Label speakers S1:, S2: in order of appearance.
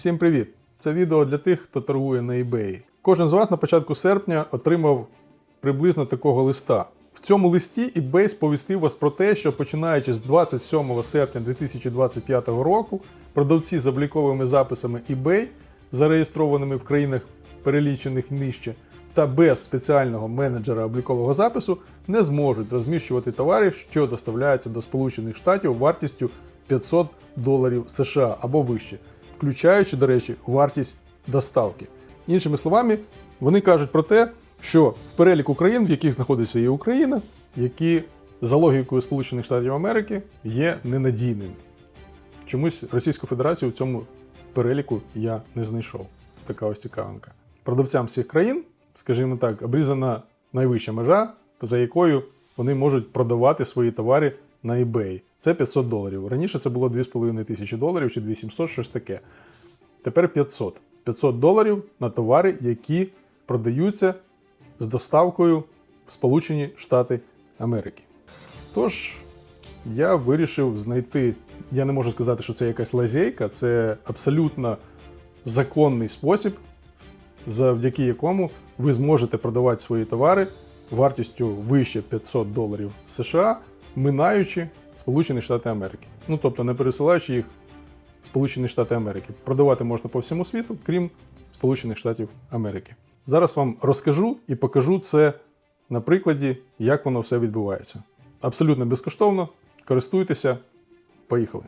S1: Всім привіт! Це відео для тих, хто торгує на eBay. Кожен з вас на початку серпня отримав приблизно такого листа. В цьому листі eBay сповістив вас про те, що починаючи з 27 серпня 2025 року продавці з обліковими записами eBay, зареєстрованими в країнах перелічених нижче, та без спеціального менеджера облікового запису не зможуть розміщувати товари, що доставляються до Сполучених Штатів вартістю 500 доларів США або вище, включаючи, до речі, вартість доставки. Іншими словами, вони кажуть про те, що в переліку країн, в яких знаходиться і Україна, які за логікою Сполучених Штатів Америки є ненадійними. Чомусь Російську Федерацію в цьому переліку я не знайшов. Така ось цікавинка. Продавцям цих країн, скажімо так, обрізана найвища межа, за якою вони можуть продавати свої товари на eBay. Це 500 доларів. Раніше це було 2,5 тисячі доларів чи 2700, щось таке. Тепер 500. 500 доларів на товари, які продаються з доставкою в Сполучені Штати Америки. Тож, я вирішив знайти. Я не можу сказати, що це якась лазейка, це абсолютно законний спосіб, завдяки якому ви зможете продавати свої товари вартістю вище 500 доларів США, минаючи Сполучені Штати Америки. Ну тобто не пересилаючи їх в Сполучені Штати Америки. Продавати можна по всьому світу, крім Сполучених Штатів Америки. Зараз вам розкажу і покажу це на прикладі, як воно все відбувається. Абсолютно безкоштовно. Користуйтеся. Поїхали.